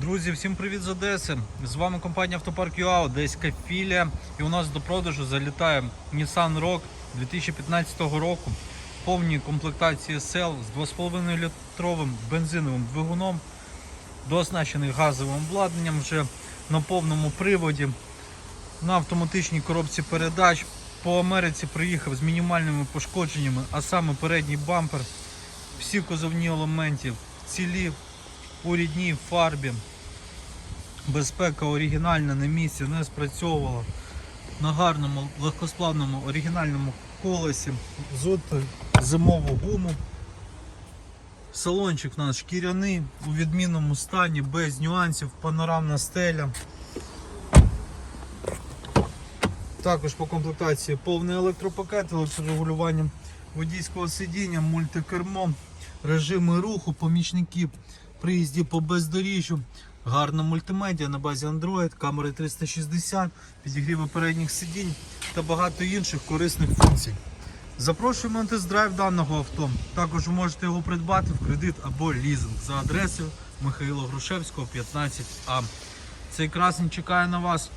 Друзі, всім привіт з Одеси. З вами компанія Автопарк ЮА, Одеська філія. І у нас до продажу залітає Nissan Rogue 2015 року. в Повній комплектації SL з 2,5 літровим бензиновим двигуном, дооснащений газовим обладнанням вже на повному приводі, на автоматичній коробці передач. По Америці приїхав з мінімальними пошкодженнями, а саме передній бампер, всі кузовні елементи цілі у рідній фарбі. Безпека оригінальна на місці, не спрацьовувала. На гарному легкосплавному оригінальному колесі. Зути зимову гуму. Салончик у нас шкіряний, у відмінному стані, без нюансів, панорамна стеля. Також по комплектації повний електропакет, електрорегулювання водійського сидіння, мультикермо, режими руху, помічники при їзді по бездоріжжю, гарна мультимедіа на базі Android, камери 360, підігріви передніх сидінь та багато інших корисних функцій. Запрошуємо на тест-драйв даного авто. Також ви можете його придбати в кредит або лізинг за адресою Михайло Грушевського, 15А. Цей красень чекає на вас